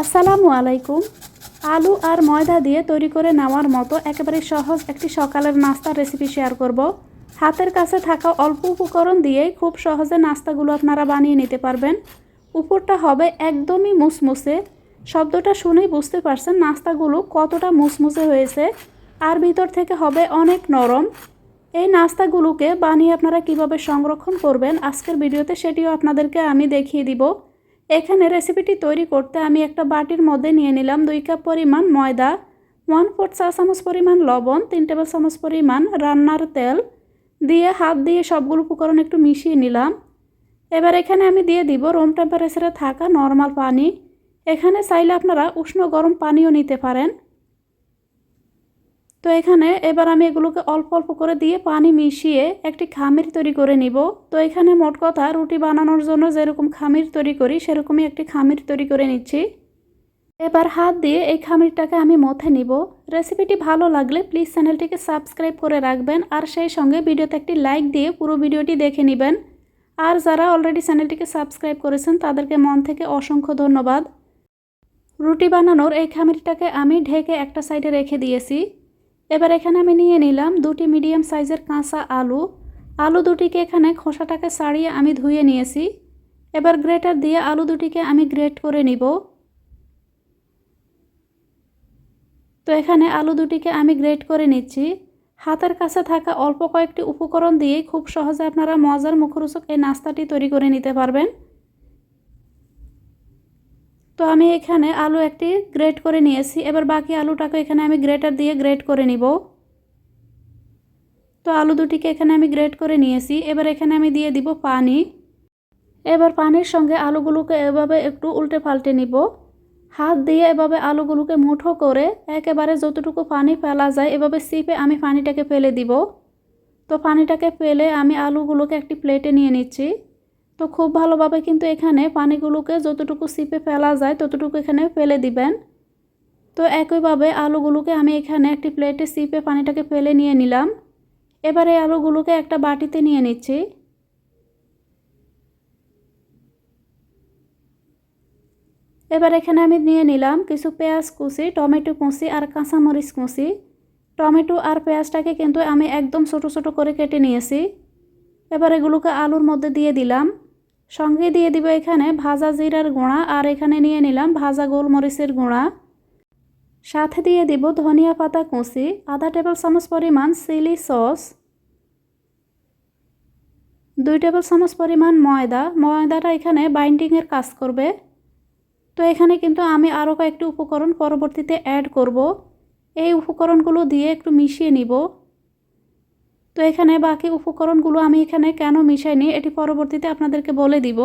আসসালামু আলাইকুম। আলু আর ময়দা দিয়ে তৈরি করে নেওয়ার মতো একেবারে সহজ একটি সকালের নাস্তার রেসিপি শেয়ার করব। হাতের কাছে থাকা অল্প উপকরণ দিয়েই খুব সহজে নাস্তাগুলো আপনারা বানিয়ে নিতে পারবেন। উপরটা হবে একদমই মুসমুসে। শব্দটা শুনেই বুঝতে পারছেন নাস্তাগুলো কতটা মুসমুসে হয়েছে। আর ভিতর থেকে হবে অনেক নরম। এই নাস্তাগুলোকে বানিয়ে আপনারা কীভাবে সংরক্ষণ করবেন আজকের ভিডিওতে সেটিও আপনাদেরকে আমি দেখিয়ে দিব। এখানে রেসিপিটি তৈরি করতে আমি একটা বাটির মধ্যে নিয়ে নিলাম দুই কাপ পরিমাণ ময়দা ওয়ান ফোর চা চামচ পরিমাণ লবণ, তিন টেবিল চামচ পরিমাণ রান্নার তেল, দিয়ে হাত দিয়ে সবগুলো উপকরণ একটু মিশিয়ে নিলাম। এবার এখানে আমি দিয়ে দিব রুম টেম্পারেচারে থাকা নর্মাল পানি। এখানে চাইলে আপনারা উষ্ণ গরম পানিও নিতে পারেন। তো এখানে এবার আমি এগুলোকে অল্প অল্প করে দিয়ে পানি মিশিয়ে একটি খামির তৈরি করে নিব। তো এখানে মোট কথা রুটি বানানোর জন্য যেরকম খামির তৈরি করি, সেরকমই একটি খামির তৈরি করে নিচ্ছি। এবার হাত দিয়ে এই খামিরটাকে আমি মথে নিব। রেসিপিটি ভালো লাগলে প্লিজ চ্যানেলটিকে সাবস্ক্রাইব করে রাখবেন আর সেই সঙ্গে ভিডিওতে একটি লাইক দিয়ে পুরো ভিডিওটি দেখে নেবেন। আর যারা অলরেডি চ্যানেলটিকে সাবস্ক্রাইব করেছেন, তাদেরকে মন থেকে অসংখ্য ধন্যবাদ। রুটি বানানোর এই খামিরটাকে আমি ঢেকে একটা সাইডে রেখে দিয়েছি। এবার এখানে আমি নিয়ে নিলাম দুটি মিডিয়াম সাইজের কাঁচা আলু। আলু দুটিকে এখানে খোসাটাকে ছাড়িয়ে আমি ধুয়ে নিয়েছি। এবার গ্রেটার দিয়ে আলু দুটিকে আমি গ্রেট করে নিব। তো এখানে আলু দুটিকে আমি গ্রেট করে নিচ্ছি। হাতের কাছে থাকা অল্প কয়েকটি উপকরণ দিয়ে খুব সহজে আপনারা মজার মুখরোচক এই নাস্তাটি তৈরি করে নিতে পারবেন। তো আমি এখানে আলু একটি গ্রেট করে নিয়েছি। এবার বাকি আলুটাকে এখানে আমি গ্রেটার দিয়ে গ্রেট করে নিব। তো আলু দুটিকে এখানে আমি গ্রেট করে নিয়েছি। এবার এখানে আমি দিয়ে দিব পানি। এবার পানির সঙ্গে আলুগুলোকে এভাবে একটু উল্টে পাল্টে নিব। হাত দিয়ে এভাবে আলুগুলোকে মুঠো করে একেবারে যতটুকু পানি ফেলা যায় এভাবে সিপে আমি পানিটাকে ফেলে দিব। তো পানিটাকে ফেলে আমি আলুগুলোকে একটি প্লেটে নিয়ে নিচ্ছি। তো খুব ভালোভাবে কিন্তু এখানে পানিগুলোকে যতটুকু সিপে ফেলা যায় ততটুকু এখানে ফেলে দিবেন। তো একইভাবে আলুগুলোকে আমি এখানে একটি প্লেটে সিপে পানিটাকে ফেলে নিয়ে নিলাম। এবারে আলুগুলোকে একটা বাটিতে নিয়ে নিচ্ছি। এবার এখানে আমি নিয়ে নিলাম কিছু পেঁয়াজ কুচি, টমেটো কুচি আর কাঁচামরিচ কুচি। টমেটো আর পেঁয়াজটাকে কিন্তু আমি একদম ছোটো ছোটো করে কেটে নিয়েছি। এবার এগুলোকে আলুর মধ্যে দিয়ে দিলাম। সঙ্গে দিয়ে দিব এখানে ভাজা জিরার গুঁড়া আর এখানে নিয়ে নিলাম ভাজা গোলমরিচের গুঁড়া। সাথে দিয়ে দিব ধনিয়া পাতা কুচি, আধা টেবিল চামচ পরিমাণ চিলি সস, দুই টেবিল চামচ পরিমাণ ময়দা। ময়দাটা এখানে বাইন্ডিংয়ের কাজ করবে। তো এখানে কিন্তু আমি আরও কয়েকটি উপকরণ পরবর্তীতে অ্যাড করব। এই উপকরণগুলো দিয়ে একটু মিশিয়ে নিব। তো এখানে বাকি উপকরণগুলো আমি এখানে কেন মিশাইনি, এটি পরবর্তীতে আপনাদেরকে বলে দিব।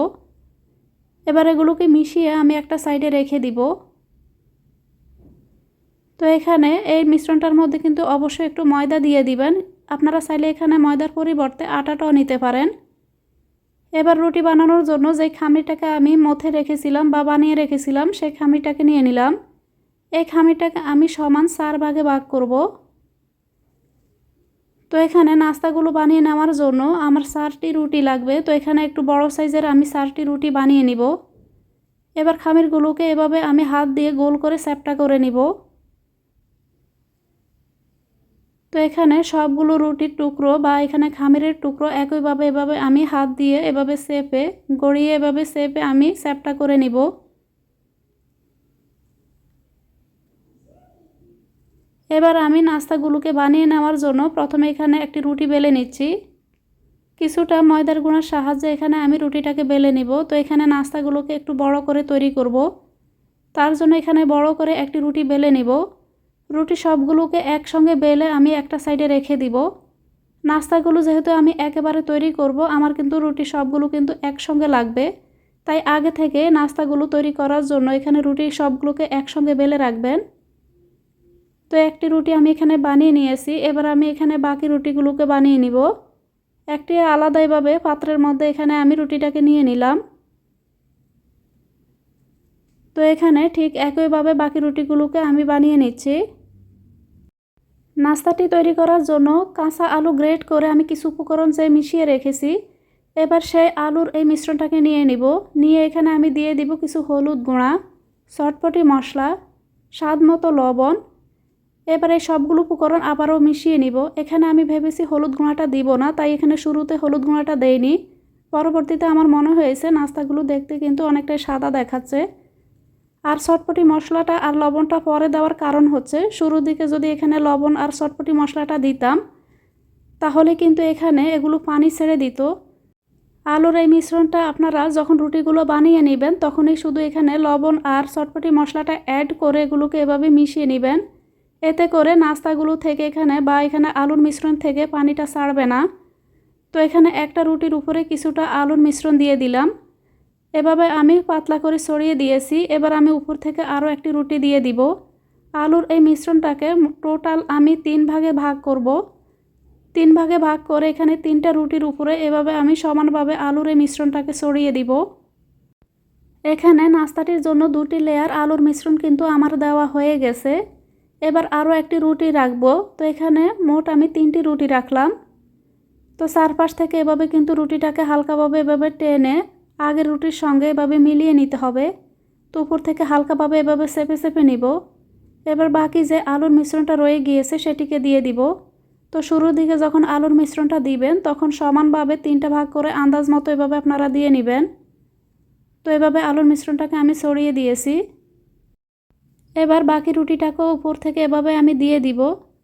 এবার এগুলোকে মিশিয়ে আমি একটা সাইডে রেখে দিব। তো এখানে এই মিশ্রণটার মধ্যে কিন্তু অবশ্যই একটু ময়দা দিয়ে দিবেন। আপনারা চাইলে এখানে ময়দার পরিবর্তে আটাটাও নিতে পারেন। এবার রুটি বানানোর জন্য যে খামিরটাকে আমি মথে রেখেছিলাম বা বানিয়ে রেখেছিলাম, সেই খামিরটাকে নিয়ে নিলাম। এই খামিরটাকে আমি সমান চার ভাগে ভাগ করব। তো এখানে নাস্তাগুলো বানিয়ে নেওয়ার জন্য আমার চারটি রুটি লাগবে। তো এখানে একটু বড় সাইজের আমি চারটি রুটি বানিয়ে নিব। এবার খামিরগুলোকে এভাবে আমি হাত দিয়ে গোল করে স্যাপটা করে নিব। তো এখানে সবগুলো রুটির টুকরো বা এখানে খামিরের টুকরো একইভাবে এভাবে আমি হাত দিয়ে এভাবে সেপে গড়িয়ে এভাবে সেপে আমি স্যাপটা করে নিব। এবার আমি নাস্তাগুলোকে বানিয়ে নেওয়ার জন্য প্রথমে এখানে একটি রুটি বেলে নিচ্ছি। কিছুটা ময়দার গুঁড়ার সাহায্যে এখানে আমি রুটিটাকে বেলে নিব। তো এখানে নাস্তাগুলোকে একটু বড় করে তৈরি করব। তার জন্য এখানে বড় করে একটি রুটি বেলে নিব। রুটি সবগুলোকে একসঙ্গে বেলে আমি একটা সাইডে রেখে দিব। নাস্তাগুলো যেহেতু আমি একেবারে তৈরি করব, আমার কিন্তু রুটি সবগুলো কিন্তু একসঙ্গে লাগবে। তাই আগে থেকে নাস্তাগুলো তৈরি করার জন্য এখানে রুটি সবগুলোকে একসঙ্গে বেলে রাখবেন। তো একটি রুটি আমি এখানে বানিয়ে নিয়েছি। এবার আমি এখানে বাকি রুটিগুলোকে বানিয়ে নিব। একটি আলাদাইভাবে পাত্রের মধ্যে এখানে আমি রুটিটাকে নিয়ে নিলাম। তো এখানে ঠিক একইভাবে বাকি রুটিগুলোকে আমি বানিয়ে নিচ্ছি। নাস্তাটি তৈরি করার জন্য কাঁচা আলু গ্রেট করে আমি কিছু উপকরণ যে মিশিয়ে রেখেছি, এবার সেই আলুর এই মিশ্রণটাকে নিয়ে নিব। নিয়ে এখানে আমি দিয়ে দিব কিছু হলুদ গুঁড়া চটপটি মশলা স্বাদ মতো লবণ এবারে সবগুলো উপকরণ আবারও মিশিয়ে নিব। এখানে আমি ভেবেছি হলুদ গুঁড়াটা দিব না, তাই এখানে শুরুতে হলুদ গুঁড়াটা দেইনি। পরবর্তীতে আমার মনে হয়েছে নাস্তাগুলো দেখতে কিন্তু অনেকটাই সাদা দেখাচ্ছে। আর চটপটি মশলাটা আর লবণটা পরে দেওয়ার কারণ হচ্ছে, শুরুর দিকে যদি এখানে লবণ আর চটপটি মশলাটা দিতাম, তাহলে কিন্তু এখানে এগুলো পানি ছেড়ে দিত। আলুর এই মিশ্রণটা আপনারা যখন রুটিগুলো বানিয়ে নেবেন, তখনই শুধু এখানে লবণ আর চটপটি মশলাটা অ্যাড করে এগুলোকে এভাবে মিশিয়ে নেবেন। এতে করে নাস্তাগুলো থেকে এখানে বা এখানে আলুর মিশ্রণ থেকে পানিটা ছাড়বে না। তো এখানে একটা রুটির উপরে কিছুটা আলুর মিশ্রণ দিয়ে দিলাম। এভাবে আমি পাতলা করে ছড়িয়ে দিয়েছি। এবার আমি উপর থেকে আরও একটি রুটি দিয়ে দিব। আলুর এই মিশ্রণটাকে টোটাল আমি তিন ভাগে ভাগ করব। তিন ভাগে ভাগ করে এখানে তিনটা রুটির উপরে এভাবে আমি সমানভাবে আলুর এই মিশ্রণটাকে ছড়িয়ে দিব। এখানে নাস্তাটির জন্য দুটি লেয়ার আলুর মিশ্রণ কিন্তু আমার দেওয়া হয়ে গেছে। এবার আরও একটি রুটি রাখব। তো এখানে মোট আমি তিনটি রুটি রাখলাম। তো চারপাশ থেকে এভাবে কিন্তু রুটিটাকে হালকাভাবে এভাবে টেনে আগের রুটির সঙ্গে এভাবে মিলিয়ে নিতে হবে। তো উপর থেকে হালকাভাবে এভাবে চেপে চেপে নিব। এবার বাকি যে আলুর মিশ্রণটা রয়ে গিয়েছে সেটিকে দিয়ে দিব। তো শুরুর দিকে যখন আলুর মিশ্রণটা দিবেন, তখন সমানভাবে তিনটা ভাগ করে আন্দাজ মতো এভাবে আপনারা দিয়ে নেবেন। তো এভাবে আলুর মিশ্রণটাকে আমি ছড়িয়ে দিয়েছি। এবার বাকি রুটিটাকেও উপর থেকে এভাবে আমি দিয়ে দিব।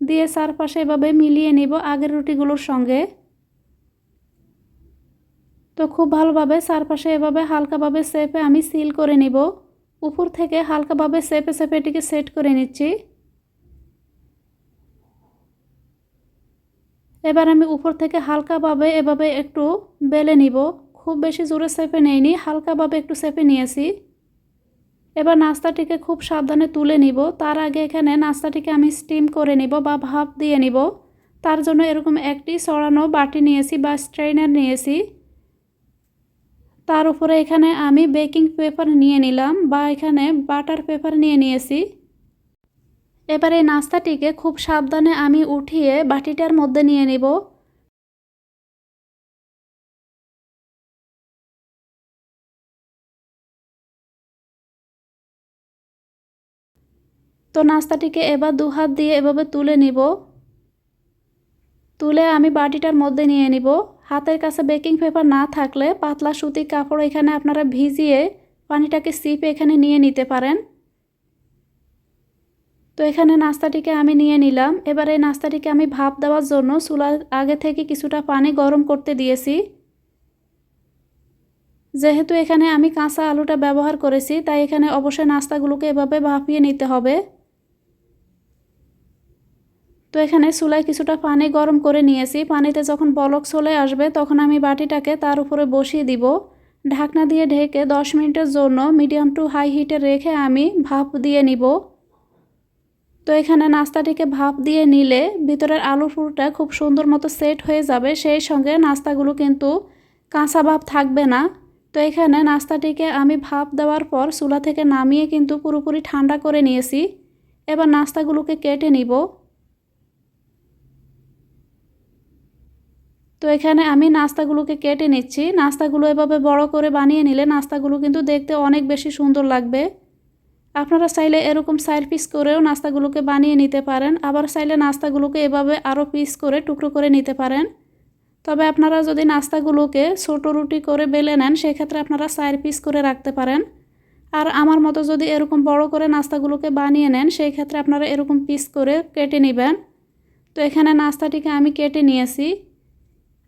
দিয়ে চারপাশে এভাবে মিলিয়ে নিব আগের রুটিগুলোর সঙ্গে। তো খুব ভালোভাবে চারপাশে এভাবে হালকাভাবে সেপে আমি সিল করে নিব। উপর থেকে হালকাভাবে সেপে সেপে এটিকে সেট করে নিচ্ছি। এবার আমি উপর থেকে হালকাভাবে এভাবে একটু বেলে নিব। খুব বেশি জোরে সেপে নেইনি, হালকাভাবে একটু সেপে নিয়েছি। এবার নাস্তাটিকে খুব সাবধানে তুলে নিব। তার আগে এখানে নাস্তাটিকে আমি স্টিম করে নিব বা ভাপ দিয়ে নিব। তার জন্য এরকম একটি সরানো বাটি নিয়েছি বা স্ট্রেনার নিয়েছি। তার উপরে এখানে আমি বেকিং পেপার নিয়ে নিলাম বা এখানে বাটার পেপার নিয়ে নিয়েছি। এবার এই নাস্তাটিকে খুব সাবধানে আমি উঠিয়ে বাটিটার মধ্যে নিয়ে নিব। তো নাস্তাটিকে এবার দু হাত দিয়ে এভাবে তুলে নিব। তুলে আমি বাটিটার মধ্যে নিয়ে নিব। হাতের কাছে বেকিং পেপার না থাকলে পাতলা সুতি কাপড় এখানে আপনারা ভিজিয়ে পানিটাকে সিপে এখানে নিয়ে নিতে পারেন। তো এখানে নাস্তাটিকে আমি নিয়ে নিলাম। এবার এই নাস্তাটিকে আমি ভাপ দেওয়ার জন্য চুলার আগে থেকে কিছুটা পানি গরম করতে দিয়েছি। যেহেতু এখানে আমি কাঁচা আলুটা ব্যবহার করেছি, তাই এখানে অবশ্যই নাস্তাগুলোকে এভাবে ভাপিয়ে নিতে হবে। তো এখানে চুলায় কিছুটা পানি গরম করে নিয়েছি। পানিতে যখন বলক চলে আসবে, তখন আমি বাটিটাকে তার উপরে বসিয়ে দিব। ঢাকনা দিয়ে ঢেকে দশ মিনিটের জন্য মিডিয়াম টু হাই হিটে রেখে আমি ভাপ দিয়ে নিব। তো এখানে নাস্তাটিকে ভাপ দিয়ে নিলে ভিতরের আলু ফুলটা খুব সুন্দর মতো সেট হয়ে যাবে। সেই সঙ্গে নাস্তাগুলো কিন্তু কাঁচা ভাব থাকবে না। তো এখানে নাস্তাটিকে আমি ভাপ দেওয়ার পর চুলা থেকে নামিয়ে কিন্তু পুরোপুরি ঠান্ডা করে নিয়েছি। এবার নাস্তাগুলোকে কেটে নিব। তো এখানে আমি নাস্তাগুলোকে কেটে নিচ্ছি। নাস্তাগুলো এভাবে বড় করে বানিয়ে নিলে নাস্তাগুলো কিন্তু দেখতে অনেক বেশি সুন্দর লাগবে। আপনারা চাইলে এরকম সাইড পিস করেও নাস্তাগুলোকে বানিয়ে নিতে পারেন। আবার চাইলে নাস্তাগুলোকে এভাবে আরও পিস করে, টুকরো করে নিতে পারেন। তবে আপনারা যদি নাস্তাগুলোকে ছোটো রুটি করে বেলে নেন, সেক্ষেত্রে আপনারা সাইড পিস করে রাখতে পারেন। আর আমার মতো যদি এরকম বড় করে নাস্তাগুলোকে বানিয়ে নেন সেই ক্ষেত্রে আপনারা এরকম পিস করে কেটে নেবেন। তো এখানে নাস্তাটিকে আমি কেটে নিয়েছি।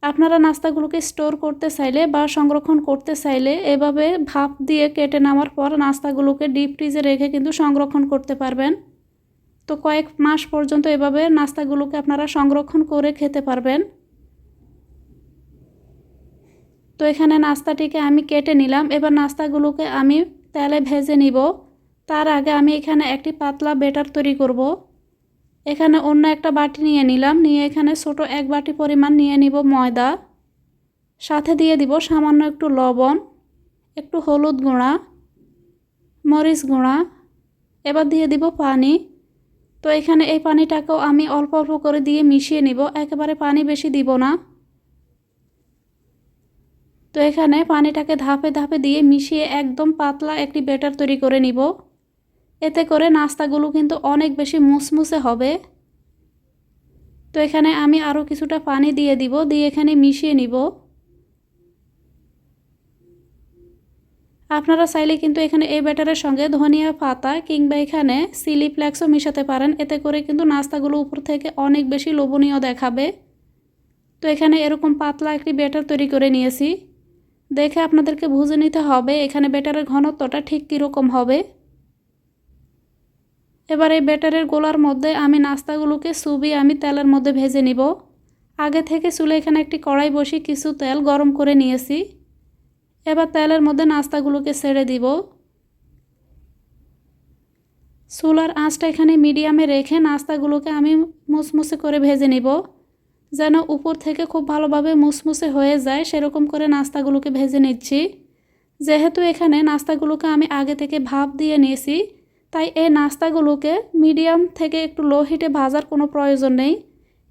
আপনারা নাস্তাগুলোকে স্টোর করতে চাইলে বা সংরক্ষণ করতে চাইলে এভাবে ভাপ দিয়ে কেটে নেওয়ার পর নাস্তাগুলোকে ডিপ ফ্রিজে রেখে কিন্তু সংরক্ষণ করতে পারবেন। তো কয়েক মাস পর্যন্ত এভাবে নাস্তাগুলোকে আপনারা সংরক্ষণ করে খেতে পারবেন। তো এখানে নাস্তাটিকে আমি কেটে নিলাম। এবার নাস্তাগুলোকে আমি তেলে ভেজে নিব। তার আগে আমি এখানে একটি পাতলা বেটার তৈরি করব। এখানে অন্য একটা বাটি নিয়ে নিলাম। নিয়ে এখানে ছোট এক বাটি পরিমাণ নিয়ে নিব ময়দা। সাথে দিয়ে দিব সামান্য একটু লবণ, একটু হলুদ গুঁড়া, মরিচ গুঁড়া। এবার দিয়ে দিব পানি। তো এখানে এই পানিটাকেও আমি অল্প অল্প করে দিয়ে মিশিয়ে নিব। একেবারে পানি বেশি দিব না। তো এখানে পানিটাকে ধাপে ধাপে দিয়ে মিশিয়ে একদম পাতলা একটি বেটার তৈরি করে নিব। এতে করে নাস্তাগুলো কিন্তু অনেক বেশি মুসমুসে হবে। তো এখানে আমি আরও কিছুটা পানি দিয়ে দিব, দিয়ে এখানে মিশিয়ে নিব। আপনারা চাইলে কিন্তু এখানে এই ব্যাটারের সঙ্গে ধনিয়া পাতা কিংবা এখানে সিলি ফ্লেক্সও মিশাতে পারেন। এতে করে কিন্তু নাস্তাগুলো উপর থেকে অনেক বেশি লোভনীয় দেখাবে। তো এখানে এরকম পাতলা একটি ব্যাটার তৈরি করে নিয়েছি। দেখে আপনাদেরকে বুঝে নিতে হবে এখানে ব্যাটারের ঘনত্বটা ঠিক কীরকম হবে। এবার এই ব্যাটারের গোলার মধ্যে আমি নাস্তাগুলোকে সুবি আমি তেলের মধ্যে ভেজে নিব। আগে থেকে চুলে এখানে একটি কড়াই বসি কিছু তেল গরম করে নিয়েছি। এবার তেলের মধ্যে নাস্তাগুলোকে ছেড়ে দিব। চুলার আঁচটা এখানে মিডিয়ামে রেখে নাস্তাগুলোকে আমি মুসমুসে করে ভেজে নিব। যেন উপর থেকে খুব ভালোভাবে মুসমুসে হয়ে যায়, সেরকম করে নাস্তাগুলোকে ভেজে নিচ্ছি। যেহেতু এখানে নাস্তাগুলোকে আমি আগে থেকে ভাপ দিয়ে নিয়েছি তাই এই নাস্তাগুলোকে মিডিয়াম থেকে একটু লো হিটে ভাজার কোনো প্রয়োজন নেই।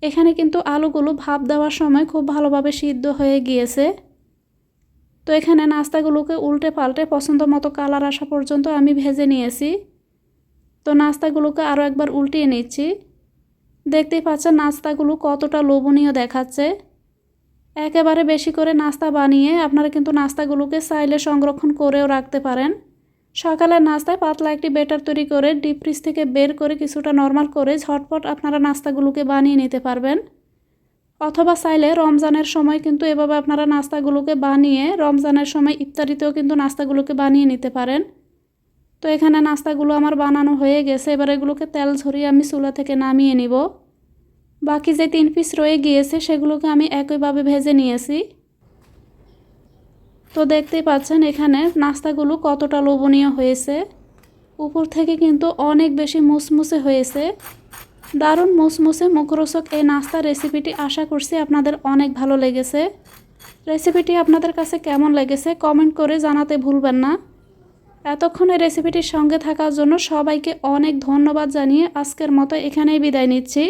এখানে কিন্তু আলুগুলো ভাপ দেওয়ার সময় খুব ভালোভাবে সিদ্ধ হয়ে গিয়েছে। তো এখানে নাস্তাগুলোকে উল্টে পাল্টে পছন্দ মতো কালার আসা পর্যন্ত আমি ভেজে নিয়েছি। তো নাস্তাগুলোকে আরও একবার উল্টিয়ে নিচ্ছি। দেখতেই পাচ্ছেন নাস্তাগুলো কতটা লোভনীয় দেখাচ্ছে। একেবারে বেশি করে নাস্তা বানিয়ে আপনারা কিন্তু নাস্তাগুলোকে চাইলে সংরক্ষণ করেও রাখতে পারেন। সকালের নাস্তায় পাতলা একটি বেটার তৈরি করে ডিপ ফ্রিজ থেকে বের করে কিছুটা নর্মাল করে ঝটপট আপনারা নাস্তাগুলোকে বানিয়ে নিতে পারবেন। অথবা চাইলে রমজানের সময় কিন্তু এভাবে আপনারা নাস্তাগুলোকে বানিয়ে রমজানের সময় ইফতারিতেও কিন্তু নাস্তাগুলোকে বানিয়ে নিতে পারেন। তো এখানে নাস্তাগুলো আমার বানানো হয়ে গেছে, এবার এগুলোকে তেল ঝরিয়ে আমি চুলা থেকে নামিয়ে নিব। বাকি যে তিন পিস রয়ে গিয়েছে সেগুলোকে আমি একইভাবে ভেজে নিয়েছি। তো দেখতেই পাচ্ছেন এখানে নাস্তাগুলো কতটা লোভনীয় হয়েছে। উপর থেকে কিন্তু অনেক বেশি মুসমুসে হয়েছে। দারুণ মুসমুসে মুখরোচক এই নাস্তা রেসিপিটি আশা করছি আপনাদের অনেক ভালো লেগেছে। রেসিপিটি আপনাদের কাছে কেমন লেগেছে কমেন্ট করে জানাতে ভুলবেন না। এতক্ষণে রেসিপিটির সঙ্গে থাকার জন্য সবাইকে অনেক ধন্যবাদ জানিয়ে আজকের মতো এখানেই বিদায় নিচ্ছি।